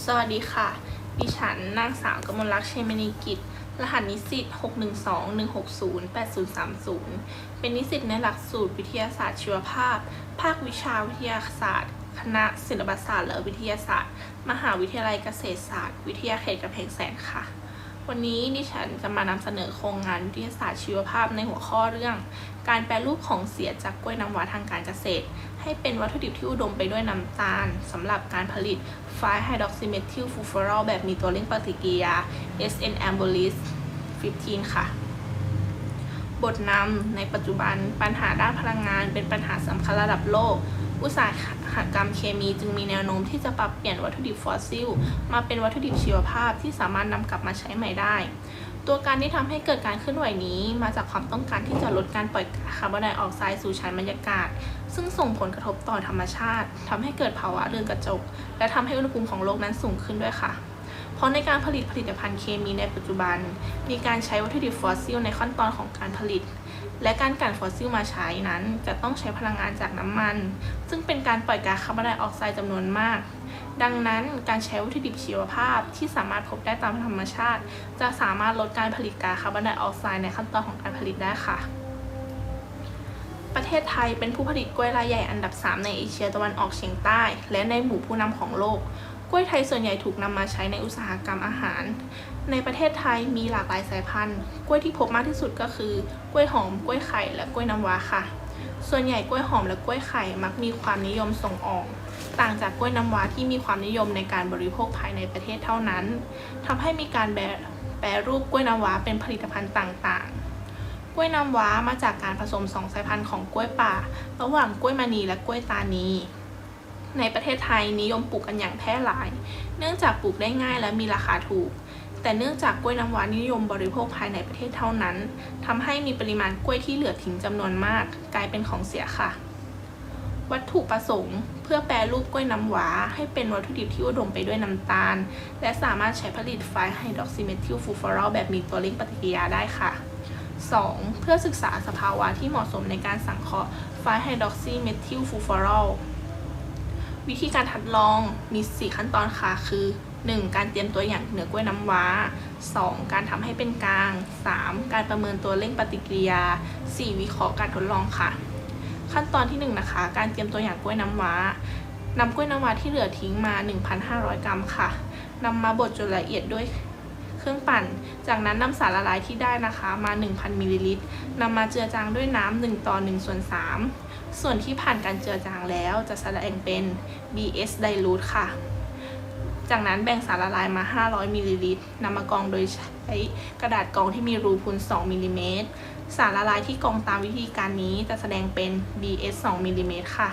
สวัสดีค่ะ ดิฉันนางสาวกมลลักษ์เชยมณีกิจ รหัสนิสิต 612-160-8030 เป็นนิสิตในหลักสูตรวิทยาศาสตร์ชีวภาพ ภาควิชาวิทยาศาสตร์ คณะศิลปศาสตร์และวิทยาศาสตร์ มหาวิทยาลัยเกษตรศาสตร์ วิทยาเขตกำแพงแสนค่ะ วันนี้ดิฉันจะมานำเสนอโครงงานวิทยาศาสตร์ชีวภาพในหัวข้อเรื่อง การแปรรูปของเสียจากกล้วยน้ำว้าทางการเกษตร ให้เป็นวัตถุดิบที่อุดมไปด้วยน้ำตาลสำหรับการผลิตไฟไฮดรอกซิเมทิลฟูฟอรอลแบบมีตัวเร่งปฏิกิริยา SN a m b o l i s 15 ค่ะ บทนำในปัจจุบันปัญหาด้านพลังงานเป็นปัญหาสำคัญระดับโลก อุตสาหกรรมเคมีจึงมีแนวโน้มที่จะปรับเปลี่ยนวัตถุดิบฟอสซิล มาเป็นวัตถุดิบชีวภาพที่สามารถนำกลับมาใช้ใหม่ได้ ตัวการที่ทำให้เกิดการเคลื่อนไหวนี้ มาจากความต้องการที่จะลดการปล่อยคาร์บอนไดออกไซด์สู่ชั้นบรรยากาศ ซึ่งส่งผลกระทบต่อธรรมชาติทำให้เกิดภาวะเรือนกระจก และทำให้อุณหภูมิของโลกนั้นสูงขึ้นด้วยค่ะ เพราะในการผลิตผลิตภัณฑ์เคมีในปัจจุบัน มีการใช้วัตถุดิบฟอสซิลในขั้นตอนของการผลิต และการกลั่นฟอสซิลมาใช้นั้น จะต้องใช้พลังงานจากน้ำมัน ซึ่งเป็นการปล่อยก๊าซคาร์บอนไดออกไซด์จำนวนมาก ดังนั้นการใช้วัตถุดิบชีวภาพที่สามารถพบได้ตามธรรมชาติ จะสามารถลดการผลิตก๊าซคาร์บอนไดออกไซด์ในขั้นตอนของการผลิตได้ค่ะ ประเทศไทยเป็นผู้ผลิตกล้วยรายใหญ่อันดับ 3 ในเอเชียตะวันออกเฉียงใต้ และในหมู่ผู้นำของโลก กล้วยไทยส่วนใหญ่ถูกนำมาใช้ในอุตสาหกรรมอาหาร ในประเทศไทยมีหลากหลายสายพันธุ์ กล้วยที่พบมากที่สุดก็คือกล้วยหอม กล้วยไข่ และกล้วยน้ำว้าค่ะ ส่วนใหญ่กล้วยหอมและกล้วยไข่มักมีความนิยมส่งออก ต่างจากกล้วยน้ำว้าที่มีความนิยมในการบริโภคภายในประเทศเท่านั้นทำให้มีการแปรรรูปกล้วยน้ำว้าเป็นผลิตภัณฑ์ต่างๆ กล้วยน้ำว้ามาจากการผสมสองสายพันธุ์ของกล้วยป่า ระหว่างกล้วยมณีและกล้วยตานีในประเทศไทยนิยมปลูกกันอย่างแพร่หลาย เนื่องจากปลูกได้ง่ายและมีราคาถูก แต่เนื่องจากกล้วยน้ำว้านิยมบริโภคภายในประเทศเท่านั้นทำให้มีปริมาณกล้วยที่เหลือทิ้งจำนวนมาก กลายเป็นของเสียค่ะ วัตถุประสงค์ เพื่อแปรรูปกล้วยน้ำว้า ให้เป็นวัตถุดิบที่อุดมไปด้วยน้ำตาล และสามารถใช้ผลิตไฟไฮดรอกซิเมทิลฟูฟอรอลแบบมีตัวเร่งปฏิกิริยาได้ค่ะ 2. เพื่อศึกษาสภาวะที่เหมาะสมในการสังเคราะห์ไฟไฮดรอกซิเมทิลฟูฟอรอลวิธีการทดลองมี 4 ขั้นตอนค่ะ คือ 1. การเตรียมตัวอย่างเนื้อกล้วยน้ำว้า 2. การทำให้เป็นกลาง 3. การประเมินตัวเร่งปฏิกิริยา 4. วิเคราะห์การทดลองค่ะ ขั้นตอนที่1นะคะ การเตรียมตัวอย่างกล้วยน้ำว้านำกล้วยน้ำว้าที่เหลือทิ้งมา 1,500 กรัมค่ะนำมาบดจนละเอียดด้วยเครื่องปั่น จากนั้นนำสารละลายที่ได้นะคะมา 1,000มิลลิลิตรนำมาเจือจางด้วยน้ำ1ต่อ1ส่วน3ส่วนที่ผ่านการเจือจางแล้วจะแสดงเป็น BS dilute ค่ะ จากนั้นแบ่งสารละลายมา 500มิลลิลิตรนำมากรองโดยใช้กระดาษกรองที่มีรูพุน2มิลลิเมตรสารละลายที่กรองตามวิธีการนี้จะแสดงเป็น BS 2มิลลิเมตรค่ะ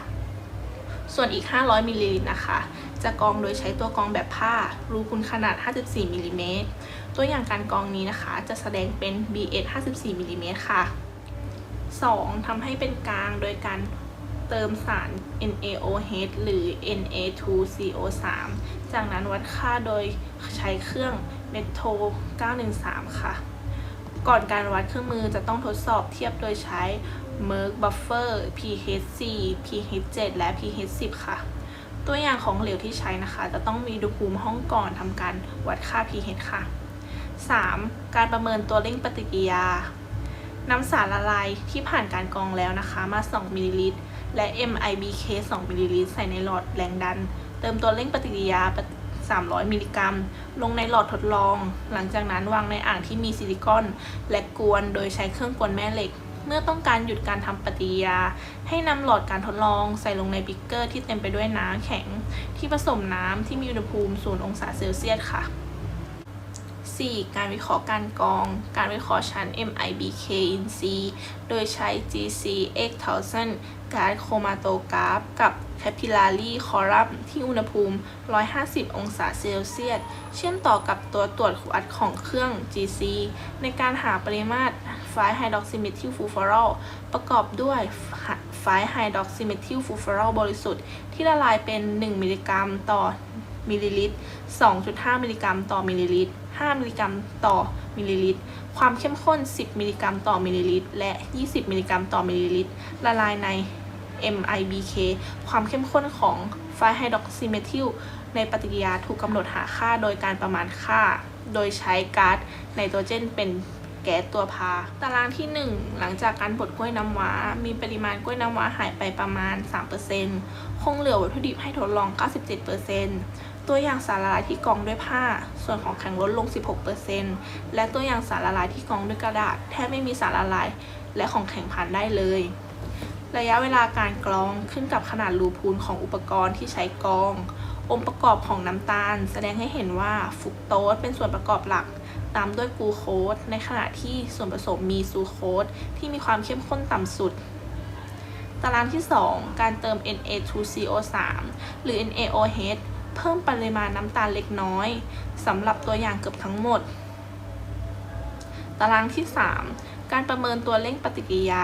ส่วนอีก 500มิลลิลิตรนะคะ จะกรองโดยใช้ตัวกรองแบบผ้า รูพุนขนาด 54มิลลิเมตรตัวอย่างการกรองนี้นะคะ จะแสดงเป็น BS 54มิลลิเมตรค่ะ 2. ทำให้เป็นกลางโดยการ เติมสาร NaOH หรือ Na2CO3 จากนั้นวัดค่าโดยใช้เครื่อง Metro 913 ค่ะ ก่อนการวัดเครื่องมือจะต้องทดสอบเทียบโดยใช้ Merck Buffer pH 4 pH 7 และ pH 10 ค่ะ ตัวอย่างของเหลวที่ใช้นะคะ จะต้องมีอุณหภูมิห้องก่อนทำการวัดค่า pH ค่ะ 3. การประเมินตัวเร่งปฏิกิริยานำสารละลายที่ผ่านการกรองแล้วนะคะ มา 2 มิลลิลิตร และ MIBK 2มิลลิลิตรใส่ในหลอดแรงดัน เติมตัวเร่งปฏิกิริยา 300 มิลลิกรัม ลงในหลอดทดลอง หลังจากนั้นวางในอ่างที่มีซิลิคอน และกวนโดยใช้เครื่องกวนแม่เหล็ก เมื่อต้องการหยุดการทำปฏิกิริยา ให้นำหลอดการทดลองใส่ลงในบิกเกอร์ที่เต็มไปด้วยน้ำแข็ง ที่ผสมน้ำที่มีอุณหภูมิ 0 องศาเซลเซียสค่ะ 4. การวิเคราะห์การกรอง การวิเคราะห์ชั้น MIBK in C โดยใช้ GC 8000 การโครมาโตกราฟ กับ Capillary Column ที่อุณหภูมิ 150 องศาเซลเซียส เชื่อมต่อกับตัวตรวจวัดของเครื่อง GC ในการหาปริมาตรไฟไฮดรอกซิเมทิลฟูฟอรอลประกอบด้วยไฟไฮดรอกซิเมทิลฟูฟอรอลบริสุทธิ์ที่ละลายเป็น 1 มิลลิกรัมต่อมิลลิลิตร 2.5 มิลลิกรัมต่อมิลลิลิตร 5 มิลลิกรัมต่อมิลลิลิตร ความเข้มข้น 10 มิลลิกรัมต่อมิลลิลิตร และ 20 มิลลิกรัมต่อมิลลิลิตร ละลายใน MIBK ความเข้มข้นของไฟไฮดรอกซิเมทิลในปฏิกิริยาถูกกำหนดหาค่าโดยการประมาณค่า โดยใช้ก๊าซไนโตรเจนเป็นแก๊สตัวพา ตารางที่ 1 หลังจากการบดกล้วยน้ำว้า มีปริมาณกล้วยน้ำว้าหายไปประมาณ 3%คงเหลือวัตถุดิบให้ทดลอง 97% ตัวอย่างสารละลายที่กรองด้วยผ้า ส่วนของแข็งลดลง 16%และตัวอย่างสารละลายที่กรองด้วยกระดาษ แทบไม่มีสารละลาย และของแข็งผ่านได้เลย ระยะเวลาการกรองขึ้นกับขนาดรูพูนของอุปกรณ์ที่ใช้กรอง องค์ประกอบของน้ำตาล แสดงให้เห็นว่าฟุกโตสเป็นส่วนประกอบหลัก ตามด้วยกลูโคสในขณะที่ส่วนผสมมีซูโคสที่มีความเข้มข้นต่ำสุดตารางที่ 2 การเติม Na2CO3 หรือ NaOH เพิ่มปริมาณน้ำตาลเล็กน้อยสำหรับตัวอย่างเกือบทั้งหมด ตารางที่ 3 การประเมินตัวเร่งปฏิกิริยา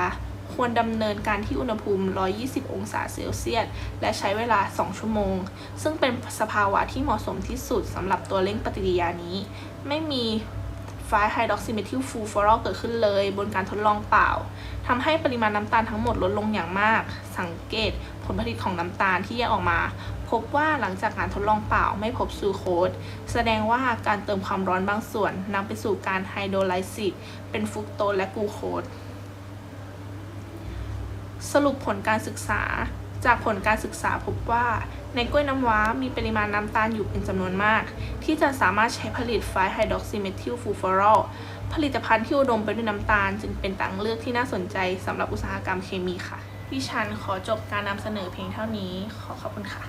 ควรดำเนินการที่อุณหภูมิ 120 องศาเซลเซียส และใช้เวลา 2 ชั่วโมง ซึ่งเป็นสภาวะที่เหมาะสมที่สุดสำหรับตัวเร่งปฏิกิริยานี้ ไม่มีไฟไฮดรอกซิเมทิลฟูฟอรอลเกิดขึ้นเลย บนการทดลองเปล่าทำให้ปริมาณน้ำตาลทั้งหมดลดลงอย่างมาก สังเกต ผลผลิตของน้ำตาลที่แยกออกมา พบว่าหลังจากการทดลองเปล่าไม่พบซูโคสแสดงว่าการเติมความร้อนบางส่วนนำไปสู่การไฮโดรไลซิสเป็นฟรุกโตสและกูโคสสรุปผลการศึกษา จากผลการศึกษาพบว่าในกล้วยน้ำว้ามีปริมาณน้ำตาลอยู่เป็นจำนวนมาก ที่จะสามารถใช้ผลิตไฟไฮดรอกซิเมทิลฟูฟอรอลผลิตภัณฑ์ที่อุดมไปด้วยน้ำตาล จึงเป็นทางเลือกที่น่าสนใจสำหรับอุตสาหกรรมเคมีค่ะ พี่ชันขอจบการนำเสนอเพียงเท่านี้ขอขอบคุณค่ะ